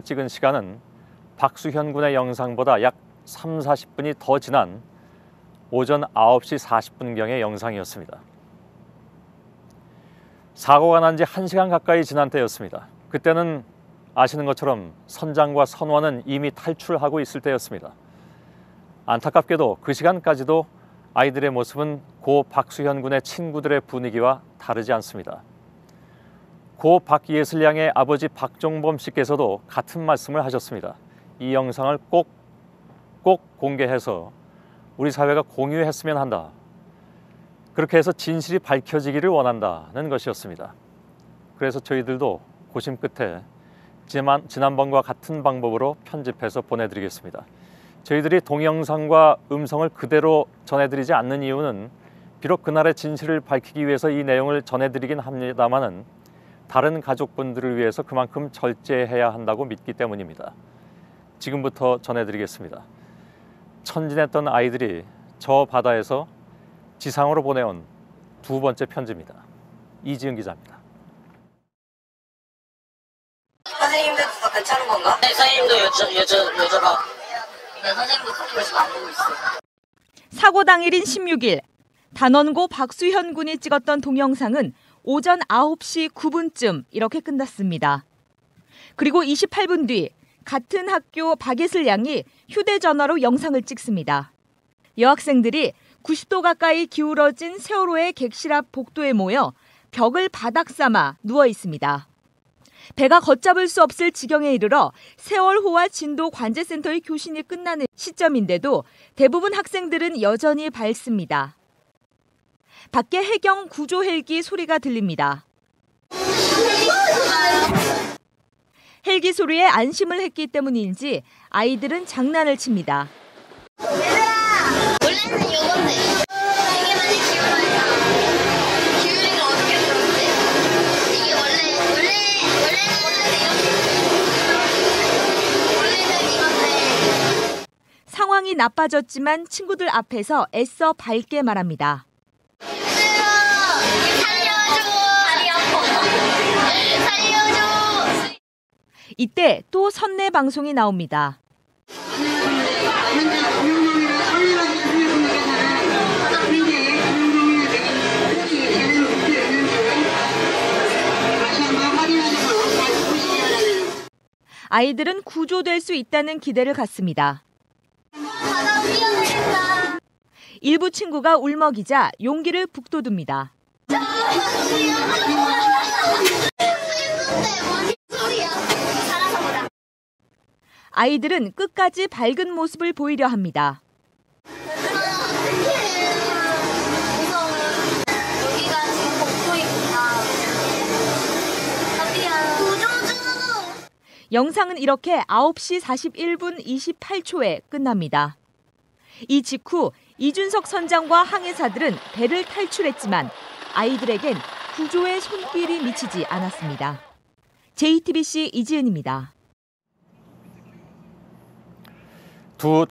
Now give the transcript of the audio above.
찍은 시간은 박수현 군의 영상보다 약 3, 40분이 더 지난 오전 9시 40분경의 영상이었습니다. 사고가 난 지 1시간 가까이 지난 때였습니다. 그때는 아시는 것처럼 선장과 선원은 이미 탈출하고 있을 때였습니다. 안타깝게도 그 시간까지도 아이들의 모습은 고 박수현 군의 친구들의 분위기와 다르지 않습니다. 고 박예슬 양의 아버지 박종범 씨께서도 같은 말씀을 하셨습니다. 이 영상을 꼭, 꼭 공개해서 우리 사회가 공유했으면 한다. 그렇게 해서 진실이 밝혀지기를 원한다는 것이었습니다. 그래서 저희들도 고심 끝에 지난, 지난번과 같은 방법으로 편집해서 보내드리겠습니다. 저희들이 동영상과 음성을 그대로 전해드리지 않는 이유는 비록 그날의 진실을 밝히기 위해서 이 내용을 전해드리긴 합니다만은 다른 가족분들을 위해서 그만큼 절제해야 한다고 믿기 때문입니다. 지금부터 전해드리겠습니다. 천진했던 아이들이 저 바다에서 지상으로 보내온 두 번째 편지입니다. 이지은 기자입니다. 선생님들도 다 괜찮은 건가? 네, 선생님도 여쭤, 여쭤, 여쭤봐. 근데 선생님도 지금 안 보고 있어. 사고 당일인 16일 단원고 박수현 군이 찍었던 동영상은 오전 9시 9분쯤 이렇게 끝났습니다. 그리고 28분 뒤 같은 학교 박예슬 양이 휴대전화로 영상을 찍습니다. 여학생들이 90도 가까이 기울어진 세월호의 객실 앞 복도에 모여 벽을 바닥 삼아 누워 있습니다. 배가 걷잡을 수 없을 지경에 이르러 세월호와 진도 관제센터의 교신이 끝나는 시점인데도 대부분 학생들은 여전히 밝습니다. 밖에 해경 구조 헬기 소리가 들립니다. 헬기 소리에 안심을 했기 때문인지 아이들은 장난을 칩니다. 상황이 나빠졌지만 친구들 앞에서 애써 밝게 말합니다. 이때 또 선내 방송이 나옵니다. 아이들은 구조될 수 있다는 기대를 갖습니다. 일부 친구가 울먹이자 용기를 북돋웁니다. 아이들은 끝까지 밝은 모습을 보이려 합니다. 영상은 이렇게 9시 41분 28초에 끝납니다. 이 직후 이준석 선장과 항해사들은 배를 탈출했지만 아이들에겐 구조의 손길이 미치지 않았습니다. JTBC 이지은입니다. 두